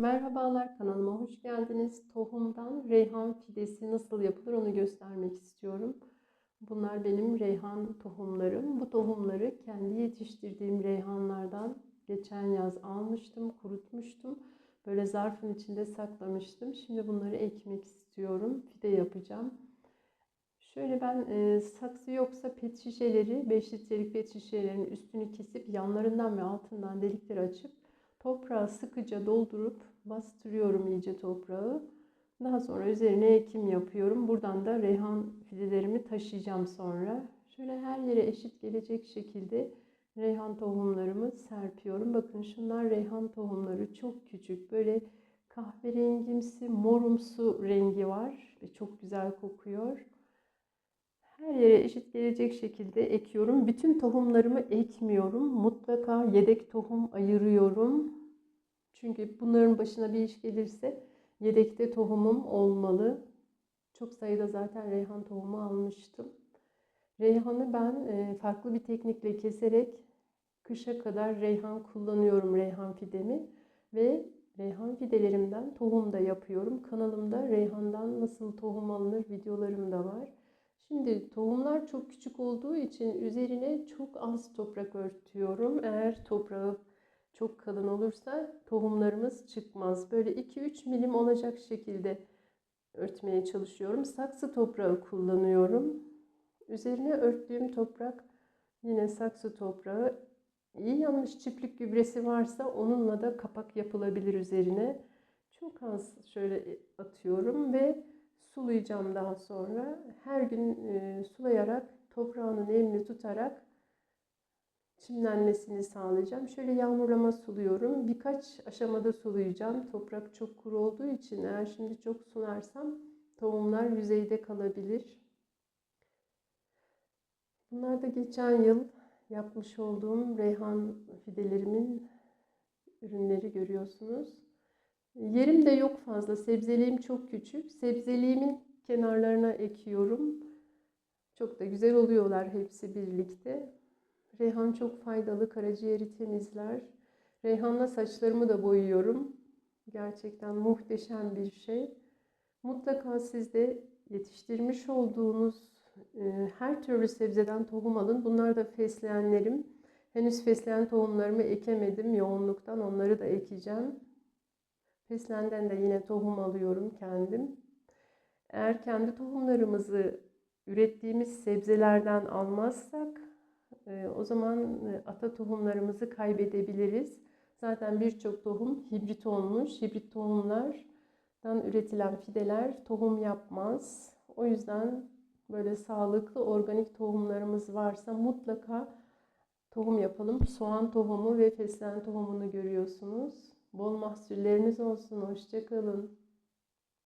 Merhabalar kanalıma hoş geldiniz. Tohumdan reyhan fidesi nasıl yapılır onu göstermek istiyorum. Bunlar benim reyhan tohumlarım. Bu tohumları kendi yetiştirdiğim reyhanlardan geçen yaz almıştım, kurutmuştum. Böyle zarfın içinde saklamıştım. Şimdi bunları ekmek istiyorum. Fide yapacağım. Şöyle ben e, saksı yoksa pet şişeleri, 5 litrelik pet şişelerin üstünü kesip yanlarından ve altından delikler açıp toprağı sıkıca doldurup bastırıyorum iyice toprağı. Daha sonra üzerine ekim yapıyorum. Buradan da reyhan fidelerimi taşıyacağım sonra. Şöyle her yere eşit gelecek şekilde reyhan tohumlarımı serpiyorum. Bakın şunlar reyhan tohumları çok küçük. Böyle kahverengimsi, morumsu rengi var ve çok güzel kokuyor. Her yere eşit gelecek şekilde ekiyorum. Bütün tohumlarımı ekmiyorum. Mutlaka yedek tohum ayırıyorum. Çünkü bunların başına bir iş gelirse yedekte tohumum olmalı. Çok sayıda zaten reyhan tohumu almıştım. Reyhanı ben e, farklı bir teknikle keserek kışa kadar reyhan kullanıyorum reyhan fidemi ve reyhan fidelerimden tohum da yapıyorum. Kanalımda reyhandan nasıl tohum alınır videolarım da var. Şimdi tohumlar çok küçük olduğu için üzerine çok az toprak örtüyorum. Eğer toprağı çok kalın olursa tohumlarımız çıkmaz. Böyle 2-3 milim olacak şekilde örtmeye çalışıyorum. Saksı toprağı kullanıyorum. Üzerine örttüğüm toprak yine saksı toprağı. İyi yanlış çiftlik gübresi varsa onunla da kapak yapılabilir üzerine. Çok az şöyle atıyorum ve sulayacağım daha sonra. Her gün e, sulayarak toprağını nemli tutarak çimlenmesini sağlayacağım. Şöyle yağmurlama suluyorum. Birkaç aşamada sulayacağım. Toprak çok kuru olduğu için eğer şimdi çok sularsam tohumlar yüzeyde kalabilir. Bunlar da geçen yıl yapmış olduğum reyhan fidelerimin ürünleri görüyorsunuz. Yerim de yok fazla. Sebzeliğim çok küçük. Sebzeliğimin kenarlarına ekiyorum. Çok da güzel oluyorlar hepsi birlikte. Reyhan çok faydalı. Karaciğeri temizler. Reyhanla saçlarımı da boyuyorum. Gerçekten muhteşem bir şey. Mutlaka siz de yetiştirmiş olduğunuz e, her türlü sebzeden tohum alın. Bunlar da fesleğenlerim. Henüz fesleğen tohumlarımı ekemedim yoğunluktan. Onları da ekeceğim. Fesleğenden de yine tohum alıyorum kendim. Eğer kendi tohumlarımızı ürettiğimiz sebzelerden almazsak e, o zaman e, ata tohumlarımızı kaybedebiliriz. Zaten birçok tohum hibrit olmuş. Hibrit tohumlardan üretilen fideler tohum yapmaz. O yüzden böyle sağlıklı organik tohumlarımız varsa mutlaka tohum yapalım. Soğan tohumu ve fesleğen tohumunu görüyorsunuz. Bol mahsulleriniz olsun. Hoşçakalın.